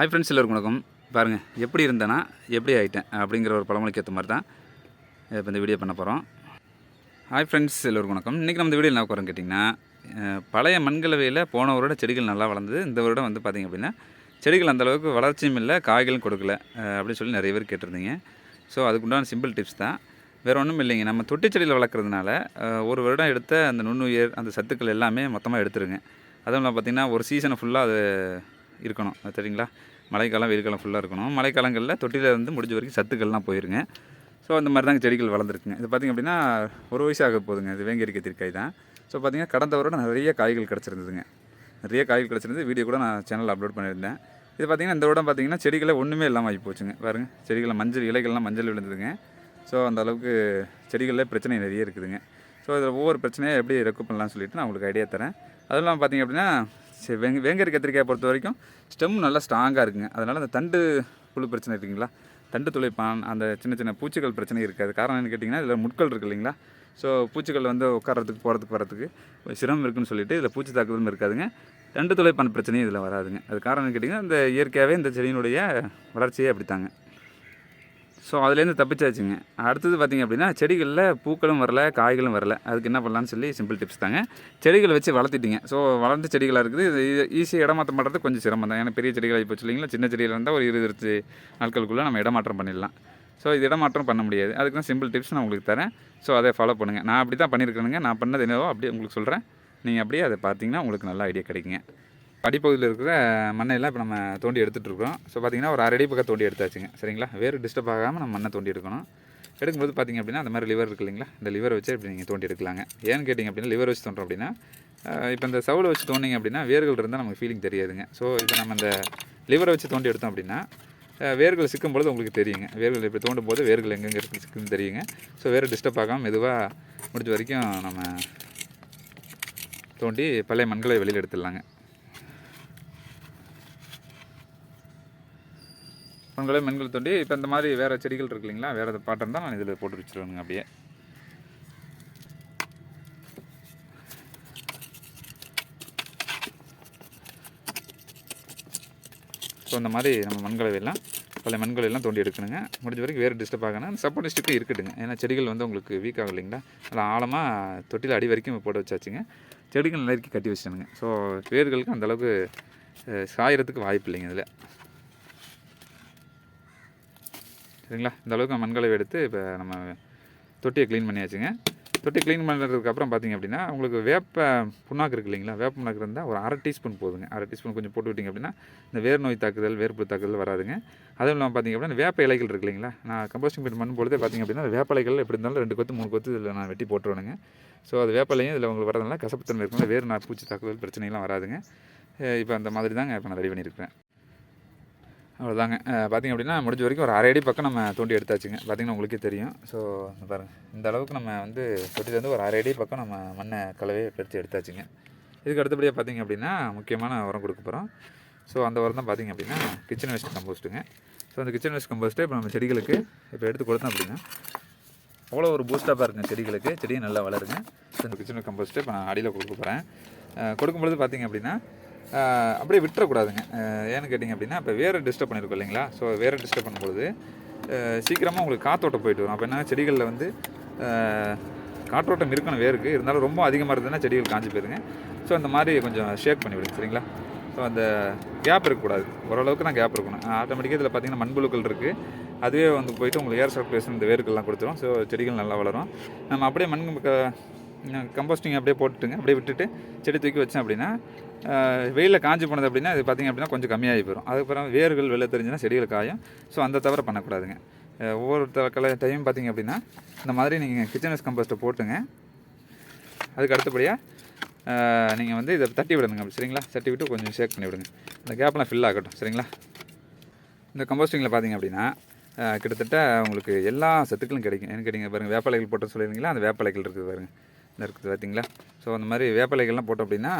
Hi friends எல்லோருக்கும் வணக்கம். பாருங்கள் எப்படி இருந்தேன்னா எப்படி ஆகிட்டேன் அப்படிங்கிற ஒரு பழமொழிக்கு ஏற்ற மாதிரி தான் இப்போ இந்த வீடியோ பண்ண போகிறோம் ஹாய் ஃப்ரெண்ட்ஸ் எல்லோருக்கும் வணக்கம். இன்றைக்கி நம்ம இந்த வீடியோ என்ன போகிறோம் கேட்டிங்கன்னா பழைய மண்கலவையில் போன வருடம் செடிகள் நல்லா வளர்ந்தது. இந்த வருடம் வந்து பார்த்திங்க அப்படின்னா செடிகள் அந்த அளவுக்கு வளர்ச்சியும் இல்லை காய்களும் கொடுக்கல அப்படின்னு சொல்லி நிறைய பேர் கேட்டிருந்தீங்க. ஸோ அதுக்குண்டான சிம்பிள் டிப்ஸ் தான். வேறு ஒன்றும் இல்லைங்க நம்ம தொட்டி செடியில் வளர்க்குறதுனால ஒரு வருடம் எடுத்த அந்த நுண்ணுயிர் அந்த சத்துக்கள் எல்லாமே மொத்தமாக எடுத்துருங்க. அதுவும் இல்லாமல் பார்த்திங்கன்னா ஒரு சீசனை ஃபுல்லாக அது இருக்கணும். அது மழைக்காலம் வெயில் காலம் ஃபுல்லாக இருக்கணும். மழைக்காலங்களில் தொட்டியில் இருந்து முடிஞ்ச வரைக்கும் சத்துக்கள்லாம் போயிருங்க. ஸோ அந்த மாதிரி தாங்க செடிகள் வளர்ந்துருக்குங்க. இது பார்த்திங்க அப்படின்னா ஒரு வயசாக போகுதுங்க. இது வேங்கரி கத்திரிக்காய் தான். ஸோ பார்த்திங்கன்னா கடந்த வருடம் நிறைய காய்கள் கிடச்சிருந்ததுங்க. நிறைய காய்கள் கிடச்சிருந்து வீடியோ கூட நான் சேனலில் அப்லோட் பண்ணியிருந்தேன். இது பார்த்திங்கன்னா இந்த விடம் பார்த்திங்கன்னா செடிகளை ஒன்றுமே இல்லாமல் ஆகி போச்சுங்க. பாருங்க. செடிகளில் மஞ்சள் இலைகள்லாம் மஞ்சள் விழுந்ததுங்க. ஸோ அந்த அளவுக்கு செடிகளில் பிரச்சனை நிறைய இருக்குதுங்க. ஸோ இதில் ஒவ்வொரு பிரச்சனையை எப்படி ரெக்கு பண்ணலாம்னு சொல்லிட்டு நான் உங்களுக்கு ஐடியா தரேன். அதுவும் இல்லாமல் பார்த்திங்க அப்படின்னா வெங்க வேங்கரி கத்திரிக்காயை பொறுத்த வரைக்கும் ஸ்டெம் நல்லா ஸ்ட்ராங்காக இருக்குங்க. அதனால் அந்த தண்டு புழு பிரச்சனை இருக்குங்களா தண்டு துளைப்பான் அந்த சின்ன சின்ன பூச்சிகள் பிரச்சனை இருக்காது காரணம் என்னன்னு கேட்டிங்கன்னா இதில் முட்கள் இருக்குது இல்லைங்களா? ஸோ பூச்சிகள் வந்து உட்காரத்துக்கு போகிறதுக்கு வரத்துக்கு சிரமம் இருக்குன்னு சொல்லிட்டு இதில் பூச்சி தாக்குதலும் இருக்காதுங்க. தண்டு துளைப்பான் பிரச்சனையும் இதில் வராதுங்க. அது காரணம் கேட்டிங்கன்னா இந்த இயற்கையாகவே இந்த செடியினுடைய வளர்ச்சியே அப்படித்தாங்க. ஸோ அதுலேருந்து தப்பிச்சாச்சுங்க. அடுத்தது பார்த்திங்க அப்படின்னா செடிகளில் பூக்களும் வரல காய்களும் வரல. அதுக்கு என்ன பண்ணலான்னு சொல்லி சிம்பிள் டிப்ஸ் தாங்க. செடிகளை வச்சு வளர்த்திட்டீங்க. ஸோ வளர்ந்த செடிகளாக இருக்குது. இது ஈஸியாக இடமாற்றம் பண்ணுறது கொஞ்சம் சிரமம் தான் ஏன்னா பெரிய செடிகள் இப்போ இல்லைங்களா? சின்ன செடியில் இருந்தால் ஒரு இருபது இருபது நாட்களுக்குள்ளே நம்ம இடமாற்றம் பண்ணிடலாம். ஸோ இது இடமாற்றம் பண்ண முடியாது. அதுக்கு தான் சிம்பிள் டிப்ஸ் நான் உங்களுக்கு தரேன். ஸோ அதை ஃபாலோ பண்ணுங்கள் நான் அப்படி தான் பண்ணியிருக்கேனுங்க நான் பண்ணது என்னவோ அப்படியே உங்களுக்கு சொல்கிறேன் நீங்கள் அப்படியே அதை பார்த்தீங்கன்னா உங்களுக்கு நல்ல ஐடியா கிடைக்குங்க. அடிப்பகுதியில் இருக்கிற மண்ணையெல்லாம் இப்போ நம்ம தோண்டி எடுத்துகிட்ருக்கோம் ஸோ பார்த்தீங்கன்னா ஒரு அரை அடி பக்கம் தோண்டி எடுத்தாச்சுங்க. சரிங்களா? வேறு டிஸ்டர்ப் ஆகாமல் நம்ம மண்ணை தோண்டி எடுக்கணும். எடுக்கும்போது பார்த்திங்க அப்படின்னா அந்த மாதிரி லிவர் இருக்கு இல்லைங்களா? இந்த லிவர் வச்சு இப்படி நீங்கள் தோண்டி எடுக்கலாங்க. ஏன்னு கேட்டிங்க அப்படின்னா லிவர் வச்சு தோன்றோம் அப்படின்னா இப்போ இந்த சவுளை வச்சு தோண்டிங்க அப்படின்னா வேர்கள் இருந்தால் நமக்கு ஃபீலிங் தெரியாதுங்க. ஸோ இப்போ நம்ம இந்த லிவரை வச்சு தோண்டி எடுத்தோம் அப்படின்னா வேர்கள் சிக்கும் பொழுது உங்களுக்கு தெரியுங்க. வேர்கள் இப்படி தோண்டும் போது வேர்கள் எங்கெங்கே இருக்குது சிக்குன்னு தெரியுங்க. ஸோ வேறு டிஸ்டர்ப் ஆகாமல் மெதுவாக முடிஞ்ச வரைக்கும் நம்ம தோண்டி பழைய மண்களை வெளியில் எடுத்துடலாங்க. மண்களை மண்கள் தோண்டி இப்போ இந்த மாதிரி வேறு செடிகள் இருக்கு இல்லைங்களா? வேறு பாட்டம் தான் நான் இதில் போட்டு வச்சுருவேங்க அப்படியே. ஸோ இந்த மாதிரி நம்ம மண்களை பல மண்களையெல்லாம் தோண்டி எடுக்கணுங்க. முடிஞ்ச வரைக்கும் வேறு டிஸ்டர்ப் ஆகணும் சப்போர்ட் ஸ்டிக்கு இருக்கட்டுங்க. ஏன்னா செடிகள் வந்து உங்களுக்கு வீக் ஆகும் இல்லைங்களா? அதில் ஆழமாக தொட்டியில் அடி வரைக்கும் போட்டு வச்சாச்சுங்க. செடிகள் நெருக்கி கட்டி வச்சிட்டானுங்க. ஸோ வேர்களுக்கு அந்தளவுக்கு சாயறதுக்கு வாய்ப்பு இல்லைங்க இதில். சரிங்களா? இந்த அளவுக்கு மண்கலவை எடுத்து இப்போ நம்ம தொட்டியை க்ளீன் பண்ணியாச்சுங்க. தொட்டி க்ளீன் பண்ணுறதுக்கப்புறம் பார்த்தீங்க அப்படின்னா உங்களுக்கு வேப்ப புண்ணாக்கு இருக்கு இல்லைங்களா? வேப்ப புண்ணாக்கு இருந்தால் ஒரு அரை டீஸ்பூன் போதுங்க. அரை டீஸ்பூன் கொஞ்சம் போட்டு விட்டிங்க அப்படின்னா இந்த வேர் நோய் தாக்குதல் வேர்ப்பு தாக்குதல் வராதுங்க. அதுவும் இல்லாமல் பார்த்தீங்க அப்படின்னா வேப்ப இலைகள் இருக்கு இல்லைங்களா? நான் கம்போஸ்டிங் பண்ணி பண்ணும்பொழுதே பார்த்தீங்க அப்படின்னா வேப்ப இலைகள் எப்படி இருந்தாலும் ரெண்டு கொத்து மூணு கொத்து இதில் நான் வெட்டி போட்டுருவேனுங்க. ஸோ அது வேப்பலையும் இதில் உங்களுக்கு வரதுனால கசப்புத்தன்மை இருக்கும் வேறு நான் பூச்சி தாக்குதல் பிரச்சனைலாம் வராதுங்க. இப்போ அந்த மாதிரி தாங்க இப்போ நான் ரெடி பண்ணியிருக்கிறேன் அவ்வளோதாங்க பார்த்திங்க அப்படின்னா முடிஞ்ச வரைக்கும் ஒரு அரை அடி பக்கம் நம்ம தோண்டி எடுத்தாச்சுங்க. பார்த்திங்கன்னா உங்களுக்கே தெரியும். ஸோ பாருங்கள் இந்த அளவுக்கு நம்ம வந்து தொட்டிலேருந்து ஒரு அரை அடி பக்கம் நம்ம மண்ணை கலவையை எடுத்து எடுத்தாச்சுங்க. இதுக்கு அடுத்தபடியாக பார்த்திங்க அப்படின்னா முக்கியமான உரம் கொடுக்க போகிறோம் ஸோ அந்த உரம் தான் பார்த்திங்க அப்படின்னா கிச்சன் வேஸ்ட் கம்போஸ்ட்டுங்க ஸோ அந்த கிச்சன் வேஸ்ட் கம்போஸ்ட்டை இப்போ நம்ம செடிகளுக்கு இப்போ எடுத்து கொடுத்தோம் அப்படின்னா அவ்வளோ ஒரு பூஸ்டாக இருக்குங்க செடிகளுக்கு. செடியும் நல்லா வளருங்க. ஸோ இந்த கிச்சன் கம்போஸ்ட்டு இப்போ நான் அடியில் கொடுக்க போகிறேன் கொடுக்கும்பொழுது பார்த்திங்க அப்படின்னா அப்படியே விட்டுறக்கூடாதுங்க. ஏன்னு கேட்டிங்க அப்படின்னா இப்போ வேறு டிஸ்டர்ப் பண்ணியிருக்கோம் இல்லைங்களா? ஸோ வேறு டிஸ்டர்ப் பண்ணும்பொழுது சீக்கிரமாக உங்களுக்கு காற்றோட்டம் போயிட்டு வரும். அப்போ என்ன செடிகளில் வந்து காற்றோட்டம் இருக்கணும் வேருக்கு. இருந்தாலும் ரொம்ப அதிகமாக இருந்ததுன்னா செடிகள் காஞ்சி போயிருங்க. ஸோ அந்த மாதிரி கொஞ்சம் ஷேக் பண்ணி விடுங்க சரிங்களா? ஸோ அந்த கேப் இருக்கக்கூடாது. ஓரளவுக்கு தான் கேப் இருக்கணும். ஆட்டோமேட்டிக்காக இதில் பார்த்தீங்கன்னா மண்புழுக்கள் இருக்குது அதுவே வந்து போயிட்டு உங்களுக்கு ஏர் சர்க்குலேஷன் இந்த வேருக்கெல்லாம் கொடுத்துரும். ஸோ செடிகள் நல்லா வளரும். நம்ம அப்படியே மண் கம்போஸ்டிங் அப்படியே போட்டுட்டுங்க. அப்படியே விட்டுட்டு செடி தூக்கி வச்சேன் அப்படின்னா வெயிலில் காஞ்சி போனது அப்படின்னா அது பார்த்திங்க அப்படின்னா கொஞ்சம் கம்மியாகி போயிடும் அதுக்கப்புறம் வேர்கள் வெளில தெரிஞ்சுன்னா செடிகள் காயும். ஸோ அந்த தவிர பண்ணக்கூடாதுங்க. ஒவ்வொரு கல டைம் பார்த்திங்க அப்படின்னா இந்த மாதிரி நீங்கள் கிச்சன் வேஸ்ட் கம்போஸ்ட்டை போட்டுங்க. அதுக்கு அடுத்தபடியாக நீங்கள் வந்து இதை தட்டி விடணுங்க. அப்படி சரிங்களா? தட்டி விட்டு கொஞ்சம் ஷேக் பண்ணி விடுங்க. இந்த கேப்லாம் ஃபில் ஆகட்டும். சரிங்களா? இந்த கம்போஸ்டிங்கில் பார்த்தீங்க அப்படின்னா கிட்டத்தட்ட உங்களுக்கு எல்லா சத்துக்களும் கிடைக்கும். ஏன்னு கேட்டிங்க பாருங்கள் வேப்பலைகள் போட்டு சொல்லியிருந்தீங்களா? அந்த வேப்பலைகள் இருக்குது பாருங்கள் இருக்குது பார்த்தீங்களா? ஸோ அந்த மாதிரி வேப்பலைகள்லாம் போட்டோம் அப்படின்னா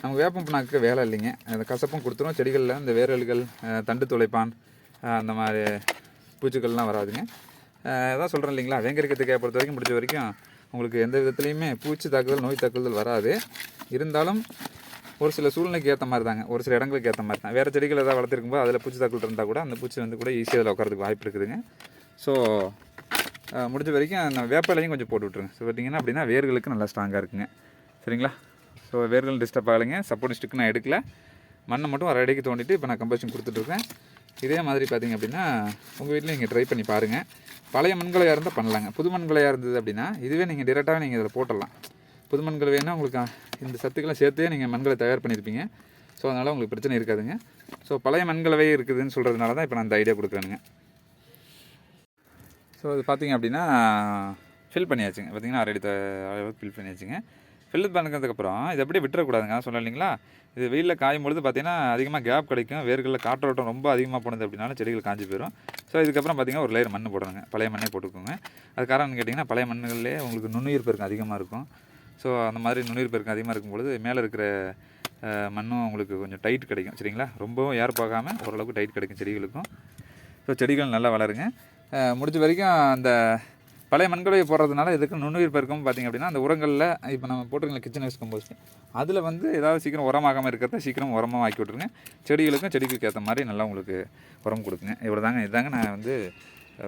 நமக்கு வேப்பம் புண்ணாக்கு வேலை இல்லைங்க. அந்த கசப்பும் கொடுத்துரும். செடிகளில் இந்த வேரல்கள் தண்டு துளைப்பான் அந்த மாதிரி பூச்சிகள்லாம் வராதுங்க. அதான் சொல்கிறேன் இல்லைங்களா? வேங்கரிக்கத்துக்காய் பொறுத்த வரைக்கும் முடிஞ்ச வரைக்கும் உங்களுக்கு எந்த விதத்துலையுமே பூச்சி தாக்குதல் நோய் தாக்குதல் வராது. இருந்தாலும் ஒரு சில சூழ்நிலைக்கு ஏற்ற மாதிரி தாங்க. ஒரு சில இடங்களுக்கு ஏற்ற மாதிரி தான். வேறு செடிகள் ஏதாவது வளர்த்துருக்கும்போது அதில் பூச்சி தாக்குதல் இருந்தால் கூட அந்த பூச்சி வந்து கூட ஈஸியாக அதில் உட்காரதுக்கு வாய்ப்பு இருக்குதுங்க. ஸோ முடிஞ்ச வரைக்கும் அந்த வேப்பிலையும் கொஞ்சம் போட்டு விட்ருங்க ஸோ பார்த்தீங்கன்னா அப்படின்னா வேர்களுக்கு நல்லா ஸ்ட்ராங்காக இருக்குங்க. சரிங்களா? ஸோ வேர்கள் டிஸ்டர்ப் ஆகலைங்க. சப்போர்ட் ஸ்டிக் நான் எடுக்கல. மண்ணை மட்டும் ஒரு அடிக்கு தோண்டிட்டு இப்போ நான் கம்பஷன் கொடுத்துட்ருக்கேன் இதே மாதிரி பார்த்தீங்க அப்படின்னா உங்கள் வீட்டில் நீங்கள் ட்ரை பண்ணி பாருங்கள் பழைய மண்களையாக இருந்தால் பண்ணலாங்க. புது மண்களையாக இருந்தது அப்படின்னா இதுவே நீங்கள் டிரெக்டாக நீங்கள் இதில் போட்டுடலாம். புது மண்கள் வேணால் உங்களுக்கு இந்த சத்துக்கெல்லாம் சேர்த்தே நீங்கள் மண்களை தயார் பண்ணியிருப்பீங்க ஸோ அதனால் உங்களுக்கு பிரச்சனை இருக்காதுங்க. ஸோ பழைய மண்களவே இருக்குதுன்னு சொல்கிறதுனால தான் இப்போ நான் இந்த ஐடியா கொடுக்குறேனுங்க. ஸோ இது பார்த்தீங்க அப்படின்னா ஃபில் பண்ணியாச்சுங்க. பார்த்தீங்கன்னா அரை அடி அளவுக்கு ஃபில் பண்ணியாச்சுங்க. ஃபில் பண்ணதுக்கப்புறம் இது அப்படியே விட்டுறக்கூடாதுங்க. சொன்னேன் இல்லைங்களா? இது வெயிலில் காயும் பொழுது பார்த்தீங்கன்னா அதிகமாக கேப் கிடைக்கும். வேர்களில் காற்றோட்டம் ரொம்ப அதிகமாக போனது அப்படின்னாலும் செடிகள் காஞ்சி போயிடும் ஸோ இதுக்கப்புறம் பார்த்தீங்கன்னா ஒரு லேயர் மண் போடணுங்க. பழைய மண்ணே போட்டுக்கோங்க. அது காரணம் கேட்டிங்கன்னா பழைய மண்ணுகள்லேயே உங்களுக்கு நுண்ணுயிர் பெருக்கம் அதிகமாக இருக்கும். ஸோ அந்த மாதிரி நுண்ணுயிர் பெருக்கம் அதிகமாக இருக்கும் பொழுது மேலே இருக்கிற மண்ணும் உங்களுக்கு கொஞ்சம் டைட் கிடைக்கும். சரிங்களா? ரொம்பவும் ஏர் போகாமல் ஓரளவுக்கு டைட் கிடைக்கும் செடிகளுக்கும். ஸோ செடிகள் நல்லா வளருங்க. முடிஞ்ச வரைக்கும் அந்த பழைய மண்களை போடுறதுனால இதுக்கு நுண்ணுயிர் பெருக்கம் பார்த்திங்க அப்படின்னா அந்த உரங்களில் இப்போ நம்ம போட்டுருக்கல கிச்சன் வேஸ்ட் கம்போஸ்ட் அதில் வந்து ஏதாவது சீக்கிரம் உரமாகாமல் இருக்கிறத சீக்கிரம் உரமாக ஆக்கி விட்ருங்க செடிகளுக்கும் செடிகளுக்கு ஏற்ற மாதிரி நல்லா உங்களுக்கு உரம் கொடுக்குங்க. இவ்வளோ தாங்க இதாங்க நான் வந்து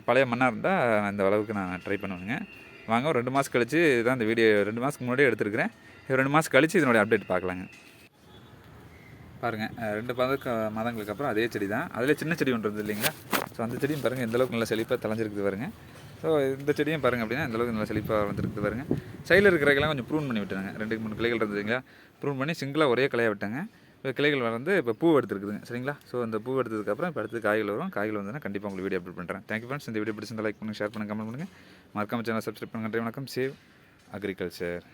பழைய மண்ணாக இருந்தால் இந்த அளவுக்கு நான் ட்ரை பண்ணுவேங்க வாங்க ஒரு ரெண்டு மாதம் கழித்து இதான் இந்த வீடியோ ரெண்டு மாதத்துக்கு முன்னாடியே எடுத்துருக்கிறேன். ரெண்டு மாதம் கழித்து இதனுடைய அப்டேட் பார்க்கலாங்க. பாருங்கள் ரெண்டு பதக்க மாதங்களுக்கு அப்புறம் அதே செடி தான் அதில் சின்ன செடி ஒன்று இருந்தது இல்லைங்களா? ஸோ அந்த செடியும் பாருங்கள் எந்தளவுக்கு நல்லா செழிப்பாக தலைஞ்சிருக்குது பாருங்கள் ஸோ இந்த செடியும் பாருங்கள் அப்படின்னா இந்த அளவுக்கு நல்லா செழிப்பாக வளர்ந்துருக்குது பாருங்க. சைடில் இருக்கிறக்கெல்லாம் கொஞ்சம் ப்ரூன் பண்ணி விட்டுருங்க. ரெண்டு மூணு கிளைகள் இருந்ததுங்களா ப்ரூன் பண்ணி சிங்கிளாக ஒரே கிளையாக விட்டாங்க. இப்போ கிளைகள் வளர்ந்து இப்போ பூ எடுத்துருக்குதுங்க. சரிங்களா? ஸோ அந்த பூ எடுத்ததுக்கப்புறம் இப்போ அடுத்து காய்கள் வரும். காய்கள் வந்ததுன்னா கண்டிப்பாக உங்களுக்கு வீடியோ அப்லோட் பண்ணுறேன் தேங்க்யூ ஃப்ரெண்ட்ஸ் இந்த வீடியோ பிடிச்சிருந்தா லைக் பண்ணுங்கள் ஷேர் பண்ணுங்கள் கமெண்ட் பண்ணுங்கள் மறக்காம சேனல் சப்ஸ்கிரைப் பண்ணுங்கள் நன்றி வணக்கம். Save agriculture